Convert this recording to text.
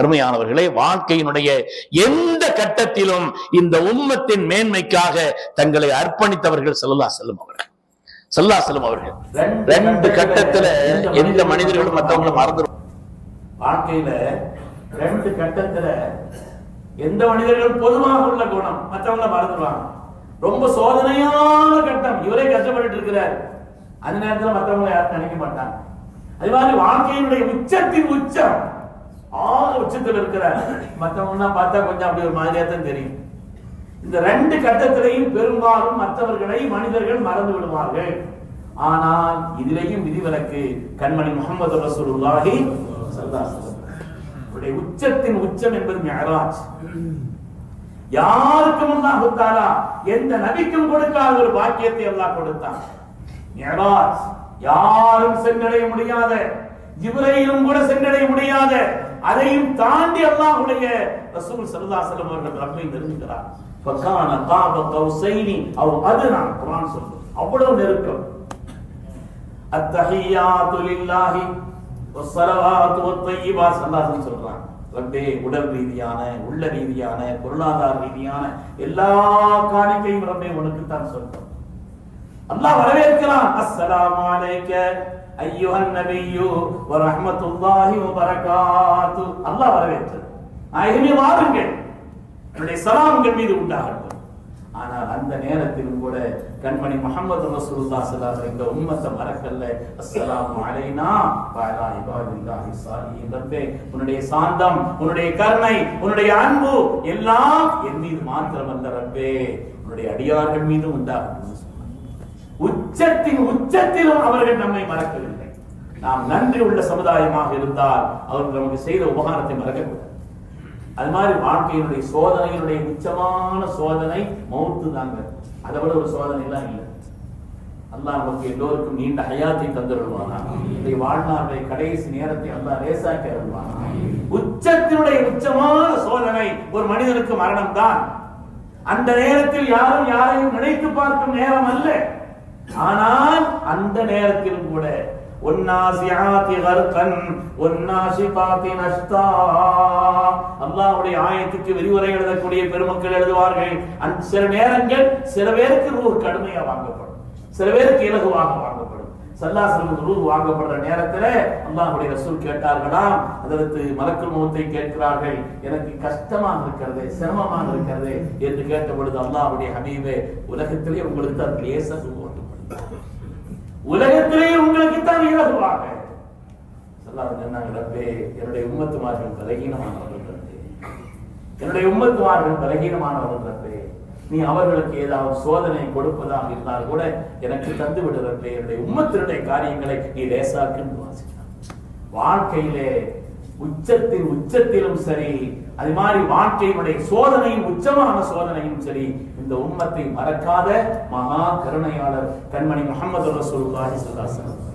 அருமையானவர்களே வாழ்க்கையினுடைய எந்த கட்டத்திலும் இந்த உம்மத்தின் மேன்மைக்காக தங்களை அர்ப்பணித்தவர்கள் செல்லா செல்லும் அவர்கள். செல்லா செல்லும் அவர்கள். ரெண்டு கட்டத்துல எந்த மனிதர்களும் மற்றவங்களும் மறந்துடும் வாழ்க்கையில ரெண்டு கட்டத்துல எந்த மனிதர்கள் பொதுவாக உள்ள குணம் மற்றவங்கள மறந்துடுவாங்க ரொம்ப சோதனையான கட்டம். இவரே கஷ்டப்பட்டு இருக்கிறார். அந்த நேரத்துல மற்றவங்களை யாரும் நினைக்க மாட்டாங்க. அது மாதிரி வாழ்க்கையினுடைய உச்சத்தின் உச்சம். ஆக உச்சத்தில் இருக்கிறார் மற்றவங்கன்னா பார்த்தா கொஞ்சம் அப்படி ஒரு மாதிரியா தான் தெரியும். இந்த ரெண்டு கட்டத்திலையும் பெரும்பாலும் மற்றவர்களை மனிதர்கள் மறந்து விடுவார்கள். ஆனால் இதிலேயும் விதிவிலக்கு கண்மணி முகமது ரசூலுல்லாஹி அவருடைய உச்சத்தின் உச்சம் என்பது மெஹராஜ் யாருக்கும் அல்லாஹ் கொடுத்தாரா எந்த நபிக்கும் கொடுக்காத ஒரு பாக்கியத்தை எல்லாம் கொடுத்தான். மிஅராஜ் யாரும் சென்றடைய முடியாத ஜிப்ரையிலும் கூட சென்றடைய முடியாத அதையும் தாண்டி அல்லாஹ்வுடைய ரசூல் ஸல்லல்லாஹு அலைஹி அவர்கள் ரப்பை நெருங்குகிறார் ஃபகான காப கௌசைனி அவ் அதுனா குர்ஆன் சொல்லுது அவ்வளவு நெருக்கம். அத்தஹியாத்து லில்லாஹி வஸ்ஸலவாத்து வத்தய்யிபா ஸல்லல்லாஹு சொல்றான் ரப்பே உடல் ரீதியான உள்ள ரீதியான பொருளாதார ரீதியான எல்லா காணிக்கையும் ரப்பே உனக்கு தான் சொல்றோம். அல்லாஹ் வரவேற்கிறான். அஸ்ஸலாமு அலைக்க ஐயுஹன் நபியு வ ரஹ்மத்துல்லாஹி வ பரகாத்து அல்லாஹ் வரவேற்று நாயகமே வாருங்கள். என்னுடைய சலாம் உங்கள் மீது உண்டாகட்டும். ஆனால் அந்த நேரத்திலும் கூட கண்மணி முகமது ரசூலுல்லாஹ் ஸல்லல்லாஹு இந்த உம்மத்தை மறக்கல்ல. அஸ்ஸலாமு அலைனா பாலா அலா இபாதில்லாஹி ஸாலிஹீன். ரப்பே உன்னுடைய சாந்தம் உன்னுடைய கருணை உன்னுடைய அன்பு எல்லாம் என் மீது மாத்திரமல்ல ரப்பே. உன்னுடைய அடியார்கள் மீது உண்டாகட்டும். உச்சத்தின் உச்சத்திலும் அவர்கள் நம்மை மறக்கவில்லை. நாம் நன்றி உள்ள சமுதாயமாக இருந்தால் அவர்கள் நமக்கு செய்த உபகாரத்தை மறக்கக்கூடாது. அது மாதிரி வாழ்க்கையினுடைய சோதனையினுடைய உச்சமான சோதனை மௌத்து தாங்க. அதை விட ஒரு சோதனை எல்லாம் இல்லை. அல்லாஹ் நமக்கு எல்லோருக்கும் நீண்ட ஹயாத்தை தந்துடுவானா இதை வாழ்நாளுடைய கடைசி நேரத்தை அல்லாஹ் லேசாக்கி அருள்வானா? உச்சத்தினுடைய உச்சமான சோதனை ஒரு மனிதனுக்கு மரணம் தான் அந்த நேரத்தில் யாரும் யாரையும் நினைத்து பார்க்கும் நேரம் அல்ல. ஆனால் அந்த நேரத்தில் கூட அல்லாவுடைய நஷ்டா. ஆயத்துக்கு விரிவுரை எழுதக்கூடிய பெருமக்கள் எழுதுவார்கள். சில நேரங்கள் சில பேருக்கு ரூ கடுமையா வாங்கப்படும். சில பேருக்கு இலகுவாக வாங்கப்படும். சல்லாசலம் ரூ வாங்கப்படுற நேரத்துல அல்லாஹுடைய ரசூல் கேட்டார்களாம். அதற்கு மலக்குள் முகத்தை கேட்கிறார்கள். எனக்கு கஷ்டமாக இருக்கிறது சிரமமாக இருக்கிறது என்று கேட்ட பொழுது அல்லாஹ்வுடைய ஹபீபே உலகத்திலே உங்களுக்கு அது லேசாக உலகத்திலேயே உலகத்திலே உங்களுக்கு தான் இலகுவாக. சொல்லாத சொன்னாங்க ரப்பே என்னுடைய உம்மத்துமார்கள் பலகீனமானவர்கள் ரப்பே. என்னுடைய உம்மத்துமார்கள் பலகீனமானவர்கள் ரப்பே. நீ அவர்களுக்கு ஏதாவது சோதனை கொடுப்பதாக இருந்தால் கூட எனக்கு தந்து விடுறப்பே என்னுடைய உம்மத்தினுடைய காரியங்களை நீ லேசாக்குன்னு வாசிக்கிறான். வாழ்க்கையிலே உச்சத்தின் உச்சத்திலும் சரி அது மாதிரி வாழ்க்கையினுடைய சோதனையும் உச்சமான சோதனையும் சரி இந்த உம்மத்தை மறக்காத மகா கருணையாளர் கண்மணி முகமது ரசூலுல்லாஹி ஸல்லல்லாஹு அலைஹி